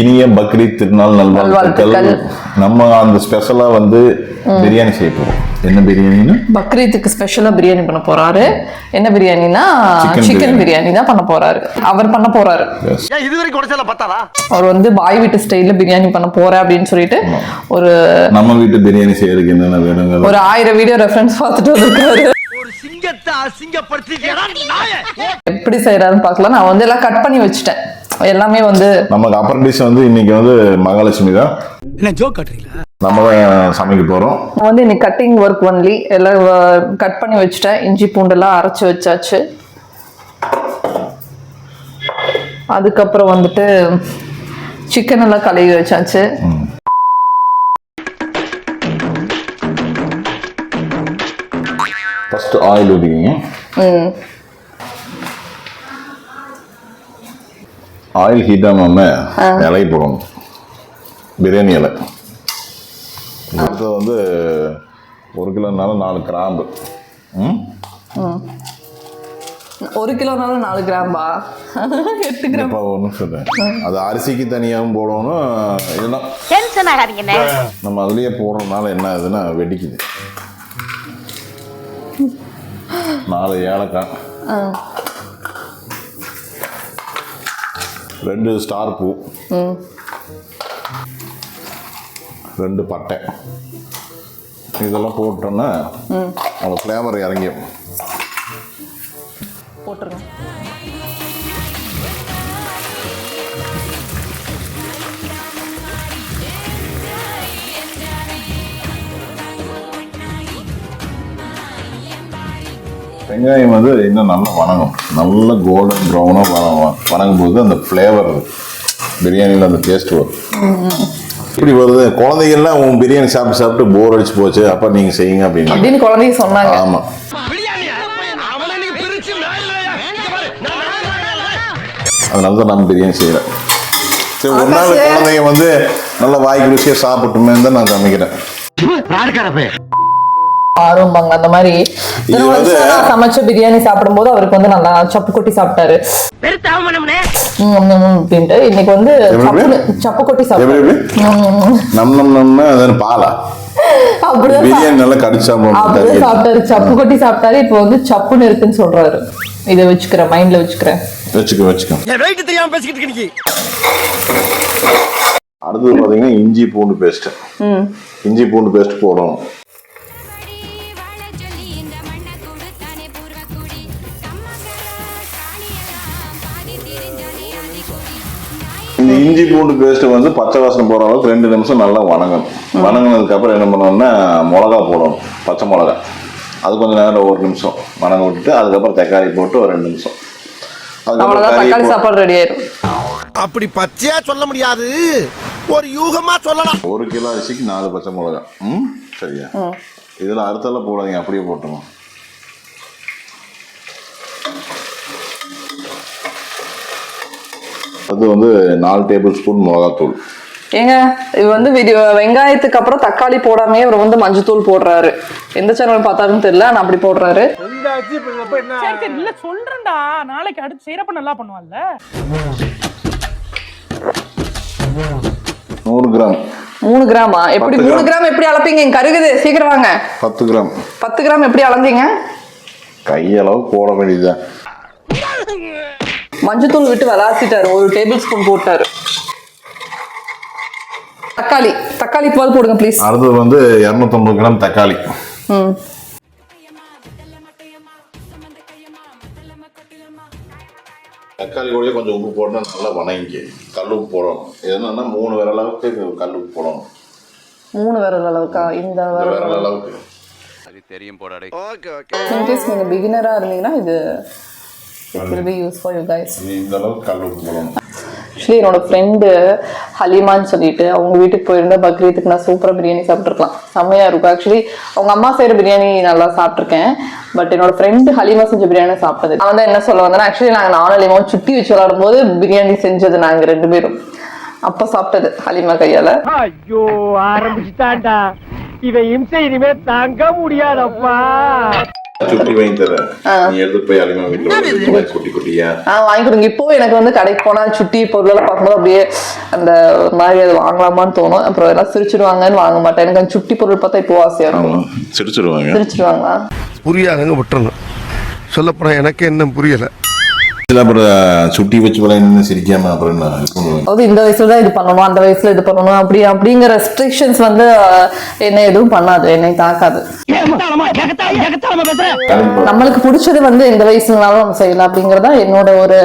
இனிய பக்ரீத் திருநாள் நல்வாழ்த்துக்கள். நம்ம அந்த ஸ்பெஷலா வந்து பிரியாணி செய்ய போறோம். என்ன பிரியாணின்னு? பக்ரீத்துக்கு ஸ்பெஷலா பிரியாணி பண்ண போறாரு. என்ன பிரியாணினா சிக்கன் biryani. பிரியாணி. தான் பண்ண போறாரு. அவர் பண்ண போறாரு. Yes. ஏன் இதுவரைக்கும் உடச்சல பத்தாதா அவர் வந்து பாய் வீட்டு ஸ்டைல்ல பிரியாணி பண்ண போறேன் அப்படின்னு சொல்லிட்டு ஒரு நம்ம வீட்டு பிரியாணி செய்யறதுக்கு என்னென்ன வேணுங்கிறது ஒரு ஆயிரம் வீடியோ ரெஃபரன்ஸ் பார்த்துட்டு வந்திருக்காரு. சிங்கத்தை அசிங்கப்படுத்திக்கிறா நாயே! எப்படி செய்யறாருன்னு பார்க்கலாம் நான் வந்து எல்லாம் கட் பண்ணி வச்சுட்டேன். எல்லாமே வந்து நமக்கு அப்ரண்டிஸ் வந்து இன்னைக்கு வந்து மகாலட்சுமி தான். என்ன ஜோக் காட்டுறீங்களா? நம்ம தான் சமைக்க போறோம். நான் வந்து இன்னைக்கு கட்டிங் ஒர்க் ஒன்லி எல்லாம் கட் பண்ணி வச்சுட்டேன். இஞ்சி பூண்டெல்லாம் அரைச்சி வச்சாச்சு. அதுக்கப்புறம் வந்துட்டு சிக்கன் எல்லாம் கழுவி வச்சாச்சு. ஃபர்ஸ்ட் ஆயில் ஊற்றிக்கிங்க ஆயில் ஹீட் ஆகாம இலை போடணும். பிரியாணி இலை. அடுத்தது வந்து ஒரு கிலோனாலும் நாலு கிராம்பு. ம்? ஒரு கிலோனாலும் நாலு கிராம்பா? எட்டு கிராம் இப்போ ஒன்றும் சொல்றேன் அது அரிசிக்கு தனியாகவும் போடணும். ஆகாதீங்கண்ணே நம்ம அதுலயே போடுறதுனால என்ன ஆகுதுன்னா வெடிக்குது. நாலு ஏலக்காய். ரெண்டு ஸ்டார் பூ. ரெண்டு பட்டை. இதெல்லாம் போட்டோன்னா அந்த ஃப்ளேவர் இறங்கிடும். போட்டுருங்க. வெங்காயம் வந்து இன்னும் நல்லா வணங்கும். நல்ல கோல்டன் ப்ரௌனாக வணங்கும் போது அந்த ஃப்ளேவர் பிரியாணியில் அந்த டேஸ்ட் வரும். இப்படி வருது. குழந்தைகள்லாம் உன் பிரியாணி சாப்பிட்டு சாப்பிட்டு போர் அடிச்சு போச்சு. அப்போ நீங்கள் செய்யுங்க அப்படின்னு. அப்படின்னு குழந்தைங்க சொன்னாங்க. ஆமாம் அதனால தான் நம்ம பிரியாணி செய்கிறேன் சரி ஒரு நாள். குழந்தைங்க வந்து நல்ல வாய்க்கு ருசியாக சாப்பிட்டுமே தான் நான் சமைக்கிறேன். ஆர்வம்பாங்க அந்த மாதிரி சமைச்ச பிரியாணி சாப்பிடும்போது அவருக்கு வந்து நல்லா சப்பு கொட்டி சாப்பிட்டாரு. அப்படின்ட்டு இன்னைக்கு வந்து சப்பு கொட்டி சாப்பிட்டாரு. நம் பாலா? அப்படிதான் பிரியாணி நல்லா கடிச்சா அப்படிதான் சாப்பிட்டாரு. சப்பு கொட்டி சாப்பிட்டாரு. இப்போ வந்து சப்புன்னு இருக்குன்னு சொல்றாரு. இதை வச்சுக்கிறேன் மைண்ட்ல வச்சுக்கிறேன் வச்சுக்கோ வச்சுக்கோ. தெரியாம பேசிக்கிட்டு அடுத்தது இஞ்சி பூண்டு பேஸ்ட் ம். இஞ்சி பூண்டு பேஸ்ட் போடணும். இந்த இஞ்சி பூண்டு பேஸ்ட் வந்து பச்சை வாசனை போகிற அளவுக்கு ரெண்டு நிமிஷம் நல்லா வணங்கணும். வணங்கினதுக்கு அப்புறம் என்ன பண்ணணும்னா மிளகா போடணும் பச்சை மிளகா. அது கொஞ்சம் நேரம் ஒரு நிமிஷம். வணங்க விட்டுட்டு அதுக்கப்புறம் தக்காளி போட்டு ஒரு ரெண்டு நிமிஷம். தக்காளி சாப்பாடு ரெடி ஆயிரும். அப்படி பச்சையா சொல்ல முடியாது. ஒரு யூகமா சொல்லலாம். ஒரு கிலோ அரிசிக்கு நாலு பச்சை மிளகா. ம் சரியா. இதில் அறுத்தெல்லாம் போடாதீங்க அப்படியே போட்டுருவோம் அது வந்து நாலு டேபிள் ஸ்பூன் மிளகாத்தூள். ஏங்க இது வந்து வெங்காயத்துக்கு அப்புறம் தக்காளி போடாமே அவர் வந்து மஞ்சத்தூள் போடுறாரு. எந்த சேனல் பார்த்தாருன்னு தெரியல ஆனா அப்படி போடுறாரு. சரி சரி இல்ல சொல்றேன்டா. நாளைக்கு அடுத்து செய்யறப்ப நல்லா பண்ணுவான்ல நூறு கிராம். மூணு கிராமா? எப்படி மூணு கிராம். எப்படி அளப்பீங்க? கருகுது சீக்கிரம் வாங்க. பத்து கிராம். பத்து கிராம் எப்படி அளந்தீங்க? கையளவு போட வேண்டியதுதான். மஞ்சத்தூள் விட்டு விளாசிட்டாரு. ஒரு டேபிள் ஸ்பூன் போட்டாரு. தக்காளி. தக்காளி பால் போடுங்க ப்ளீஸ் அடுத்தது வந்து இரநூத்தம்பது கிராம் தக்காளி. ம். தக்காளி கூட கொஞ்சம் உப்பு போட்டு நல்லா வணங்கி கல் உப்பு போடணும். என்னன்னா மூணு விரலளவுக்கு கல் உப்பு போடணும். மூணு விரல் அளவுக்கா? இந்த விரல் விரல் அளவுக்கு. ஓகே ஓகே இன்கேஸ் நீங்க பிகினரா இருந்தீங்கன்னா இது it will be use for you guys இது இந்த அளவுக்கு கல் உப்பு போடணும். ஆக்சுவலி என்னோட ஃப்ரெண்டு ஹலிமான்னு சொல்லிட்டு அவங்க வீட்டுக்கு போயிருந்தா பக்ரீத்துக்கு நான் சூப்பராக பிரியாணி சாப்பிட்ருக்கலாம் செம்மையா இருக்கும். ஆக்சுவலி அவங்க அம்மா செய்கிற பிரியாணி நல்லா சாப்பிட்ருக்கேன் பட் என்னோட ஃப்ரெண்டு ஹலிமா செஞ்ச பிரியாணி சாப்பிட்டது. நான் வந்து என்ன சொல்ல வந்தேன்னா ஆக்சுவலி நாங்கள் நானும் ஹலிமாவும் சுட்டி வச்சு விளாடும் போது பிரியாணி செஞ்சது நாங்கள் ரெண்டு பேரும். அப்போ சாப்பிட்டது ஹலிமா கையால். ஐயோ ஆரம்பிச்சுட்டான்டா. இவன் இம்சை இனிமே தாங்க முடியாதப்பா. சுட்டி வாங்கி தரேன் நீ எடுத்து போய் அலிமா வீட்டுல ஒரு குட்டி குட்டியா? ஆ வாங்கி கொடுங்க. இப்போ எனக்கு வந்து கடைக்கு போனா சுட்டி பொருளெல்லாம் பார்க்கும்போது அப்படியே அந்த மாதிரி அது வாங்கலாமான்னு தோணும். அப்புறம் எல்லாம் சிரிச்சிடுவாங்கன்னு வாங்க மாட்டேன். எனக்கு அந்த சுட்டி பொருள் பார்த்தா இப்போ ஆசையா இருக்கும். சிரிச்சிருவாங்க சிரிச்சிடுவாங்களா? புரியாதங்க விட்டுறணும் சொல்லப்போனா எனக்கு என்ன புரியல. சுட்டி வச்சு விளையாண்டு சிரிக்காம அப்புறம் அதாவது இந்த வயசுல தான் இது பண்ணணும் அந்த வயசுல இது பண்ணணும் அப்படி அப்படிங்கிற ரெஸ்ட்ரிக்ஷன்ஸ் வந்து என்னை எதுவும் பண்ணாது என்னை தாக்காது. நம்மளுக்கு பிடிச்சது வந்து எந்த வயசுனாலும் நம்ம செய்யலாம் அப்படிங்கறதா என்னோட ஒரு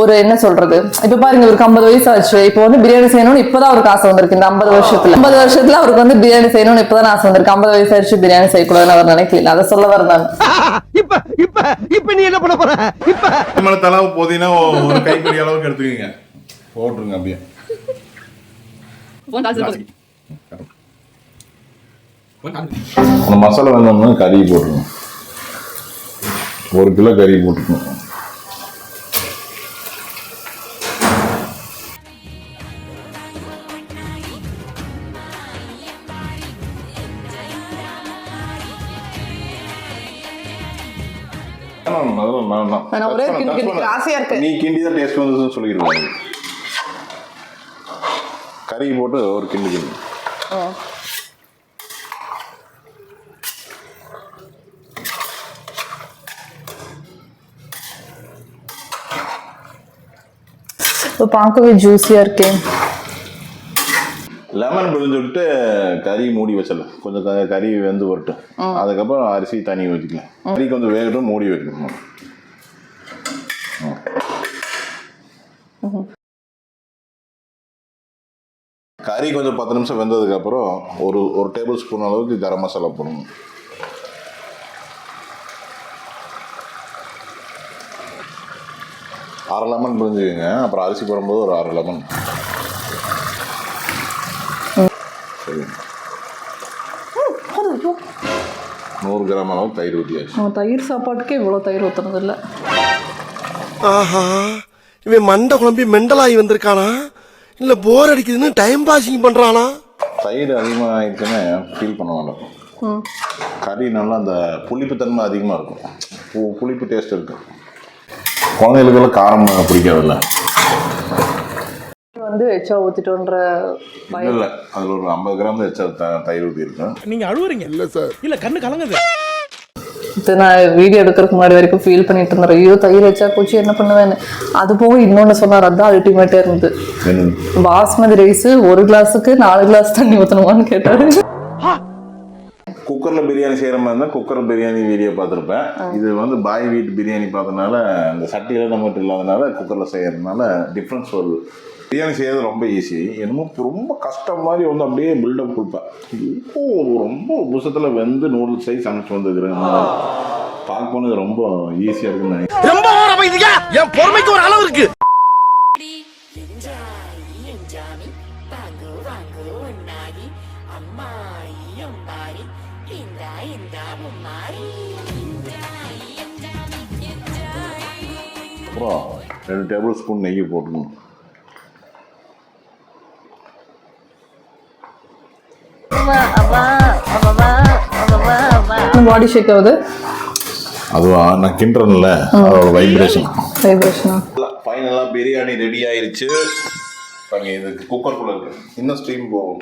ஒரு என்ன சொல்றது? இப்ப பாருங்க இவருக்கு ஐம்பது வயசு ஆச்சு இப்போ வந்து பிரியாணி செய்யணும்னு இப்பதான் அவருக்கு ஆசை வந்திருக்கு. இந்த ஐம்பது வருஷத்துல. ஐம்பது வருஷத்துல அவருக்கு வந்து பிரியாணி செய்யணும்னு இப்பதான் ஆசை வந்திருக்கு. ஐம்பது வயசு ஆச்சு பிரியாணி செய்யக்கூடாதுன்னு அவர் நினைக்கல. அதை சொல்ல வரேன் நான். இப்ப இப்ப இப்ப நீ என்ன பண்ண போற? இப்ப. மேல தலாவு போதீங்கன்னா ஒரு கைப்பிடி அளவுக்கு எடுத்துக்கோங்க. போட்டுருங்க அப்படியே. மசாலா வேணும்னா கறி போட்டுருங்க. ஒரு கிலோ கறி போட்டுக்கணும். நான் ஒரே. ஆசையா இருக்கு. நீ கிண்டி தான் டேஸ்ட் வந்ததுன்னு சொல்லிடுவாங்க கறி போட்டு ஒரு கிண்டு கிண்டு. பார்க்கவே ஜூஸியா இருக்கேன் லெமன் பிழிஞ்சு விட்டு கறி மூடி வச்சிடலாம். கொஞ்சம் கறி வெந்து வரட்டும். அதுக்கப்புறம் அரிசி தனி வச்சுக்கலாம் கறி கொஞ்சம் வேகட்டும் மூடி வைக்கணும். கறி கொஞ்சம் பத்து நிமிஷம் வெந்ததுக்கப்புறம் ஒரு ஒரு டேபிள் ஸ்பூன் அளவுக்கு கரம் மசாலா போடணும். அரை லெமன் பிழிஞ்சுக்கோங்க அப்புறம் அரிசி போடும்போது ஒரு அரை லெமன் சரி நூறு கிராம் அளவு தயிர் ஊற்றியாச்சு தயிர் சாப்பாட்டுக்கே இவ்வளோ தயிர் ஊற்றுனது இல்லை ஆஹா இவன் மண்டை குழம்பி மெண்டலாகி வந்திருக்கானா? இல்ல போர் அடிக்குதுன்னு டைம் பாசிங் பண்றானா? தயிர் அதிகமாக ஆயிடுச்சுன்னா ஃபீல் பண்ண வேண்டாம் கறி நல்லா அந்த புளிப்புத்தன்மை அதிகமாக இருக்கும். பு- புளிப்பு டேஸ்ட் இருக்கும் குழந்தைகளுக்கெல்லாம் காரம் பிடிக்காதுல்ல. வந்து எச்சா ஊற்றிட்டோன்ற இல்லை அதில் ஒரு ஐம்பது கிராம் எச்சா த- தயிர் ஊற்றிருக்கேன் நீங்க அழுவுறீங்க. இல்ல சார். இல்ல கண்ணு கலங்குது. நான் வீடியோ எடுக்கிறதுக்கு முன்னாடி வரைக்கும் ஃபீல் பண்ணிட்டு இருந்தேன். ஐயோ தயிர் வச்சா பூச்சி என்ன பண்ணுவேன்னு. அது போக இன்னொன்று சொன்னார் அதான் அல்டிமேட்டாக இருந்தது. பாஸ்மதி ரைஸ் ஒரு கிளாஸுக்கு நாலு கிளாஸ் தண்ணி ஊற்றணுமான்னு கேட்டாரு. குக்கரில் பிரியாணி செய்கிற மாதிரி இருந்தால் குக்கர் பிரியாணி வீடியோ பார்த்துருப்பேன். இது வந்து பாய் வீட்டு பிரியாணி பார்த்ததுனால அந்த சட்டியில் நம்மகிட்ட இல்லாதனால குக்கரில் செய்கிறதுனால டிஃப்ரென்ஸ் வருது பிரியாணி செய்யறது ரொம்ப ஈஸி என்னமோ ரொம்ப கஷ்டம் மாதிரி வந்து அப்படியே பில்டப் கொடுப்பேன் இப்போ ரொம்ப புஷத்தில் வெந்து நூடுல்ஸ் சைஸ் சமைச்சு வந்துருக்குறேன் பார்க்க போனது ரொம்ப ஈஸியாக இருக்குன்னு நினைக்கிறேன். ரொம்ப என் பொறுமைக்கு ஒரு அளவு இருக்கு. அப்புறம் ரெண்டு டேபிள் ஸ்பூன் நெய் போட்டுக்கணும். பாடி ஷேக் ஆகுது அதுவா நான் கிண்டுறேன்ல அதோட வைப்ரேஷன் வைப்ரேஷனா ஃபைனலாக பிரியாணி ரெடி ஆயிருச்சு. பாருங்க இது குக்கருக்குள்ள இருக்கு. இன்னும் ஸ்டீம் போகும்.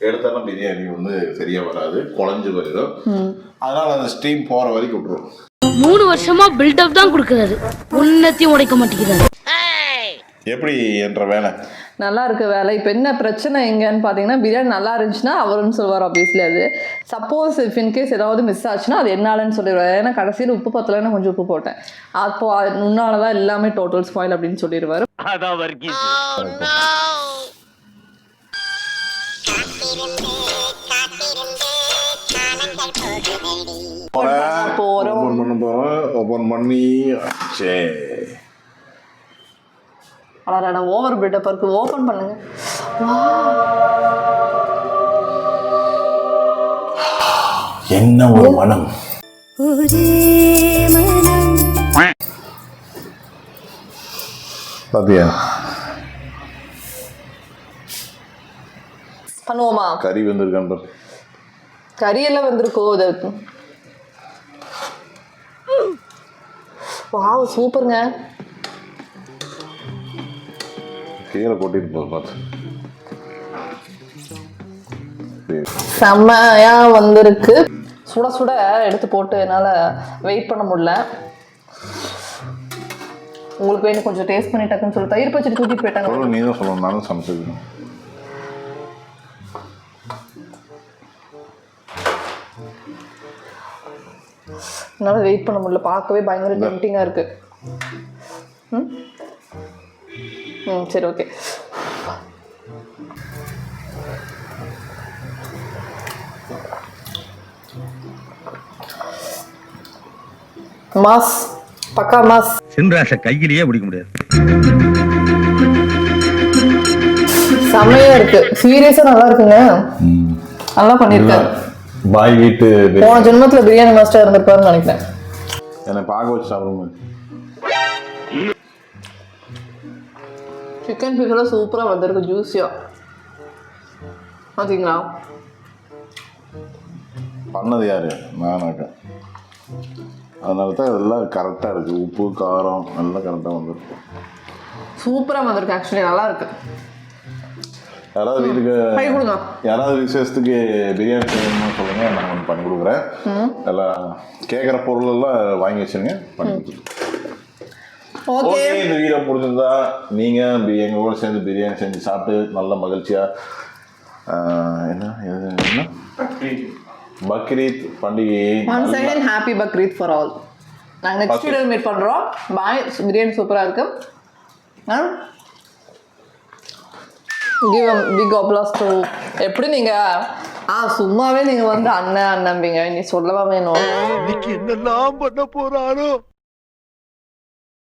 எடுத்தாலும் பிரியாணி வந்து சரியா வராது. குழஞ்சு வருது. அதனால அந்த ஸ்டீம் போற வரைக்கும் விட்டுருவோம் மூணு வருஷமா பில்டப் தான் கொடுக்கறாரு உன்னத்தையும் உடைக்க மாட்டேங்கிறாரு எப்படி என்ற வேலை? நல்லா இருக்கு வேலை. இப்போ என்ன பிரச்சனை எங்கன்னு பார்த்தீங்கன்னா பிரியாணி நல்லா இருந்துச்சுன்னா அவருன்னு சொல்லுவார் ஆப்வியஸ்லி அது. சப்போஸ் இஃப் இன்கேஸ் ஏதாவது மிஸ் ஆச்சுன்னா அது என்னாலன்னு சொல்லிடுவார். ஏன்னா கடைசியில் உப்பு பத்தலைன்னு கொஞ்சம் உப்பு போட்டேன். அப்போ முன்னால தான் எல்லாமே டோட்டல் ஸ்பாயில் அப்படின்னு சொல்லிடுவார். போறோம். ஓப்பன் பண்ண போறோம் ஓப்பன் பண்ணி சரி அலராடா ஓவர் பிட்டப் இருக்குது ஓப்பன் பண்ணுங்க. என்ன ஒரு மனம்? பண்ணுவோமா? கறி வந்திருக்கான் கறி எல்லாம் வந்திருக்கோ இது. வாவ் சூப்பருங்க கீழே கொட்டிட்டு போகுது பார்த்து. செம்மையா வந்திருக்கு. சுட சுட எடுத்து போட்டு என்னால் வெயிட் பண்ண முடியல. உங்களுக்கு வேணும் கொஞ்சம் டேஸ்ட் பண்ணி டக்குன்னு சொல்லி. தயிர் பச்சடி தூக்கிட்டு போயிட்டாங்க. நீ தான் சொல்லணும் நானும் சமைச்சது என்னால் வெயிட் பண்ண முடியல. பார்க்கவே பயங்கர டெம்டிங்காக இருக்கு. ம்? ம் சரி ஓகே மாஸ் பக்கா மாஸ். சின்ராச கையிலேயே பிடிக்க முடியாது. செம்மையா இருக்கு. சீரியஸா நல்லா இருக்குங்க. நல்லா பண்ணிருக்காரு. பாய் வீட்டு பிரியாணி. போன ஜென்மத்துல பிரியாணி மாஸ்டர் இருந்திருப்பாருன்னு நினைக்கிறேன். என்னை பார்க்க வச்சு சாப்பிடுங்க சிக்கன் பீஸ்லாம் சூப்பரா வந்திருக்கு ஜூஸியா பார்த்தீங்களா பண்ணது யாரு? நானாக்கா. அதனால தான் இதெல்லாம் கரெக்டாக இருக்குது உப்பு காரம் எல்லாம் கரெக்டாக வந்துருக்கு. சூப்பரா வந்திருக்கு ஆக்சுவலி நல்லா இருக்கு. யாராவது வீட்டுக்கு யாராவது விசேஷத்துக்கு பிரியாணி செய்யணும்னு சொல்லுங்க நான் பண்ணி கொடுக்குறேன். எல்லாம் கேட்குற பொருள் எல்லாம் வாங்கி வச்சிருங்க பண்ணி கொடுத்துருங்க ஓகே இந்த வீடியோ பிடிச்சிருந்தா நீங்கள் எங்க கூட சேர்ந்து பிரியாணி செஞ்சு சாப்பிட்டு நல்ல மகிழ்ச்சியா என்ன என்ன? பக்ரீத். பண்டிகையை once again happy Bakrid for all நாங்கள் நெக்ஸ்ட். வீடியோ மீட் பண்ணுறோம் பாய் பிரியாணி சூப்பராக இருக்கு. கிவ் பிக் அப்ளாஸ் டு எப்படி நீங்கள் ஆ சும்மாவே நீங்கள் வந்து அண்ணன் அண்ணம்பிங்க நீ சொல்லவா வேணும்? இன்னைக்கு என்னெல்லாம் பண்ண போறானோ?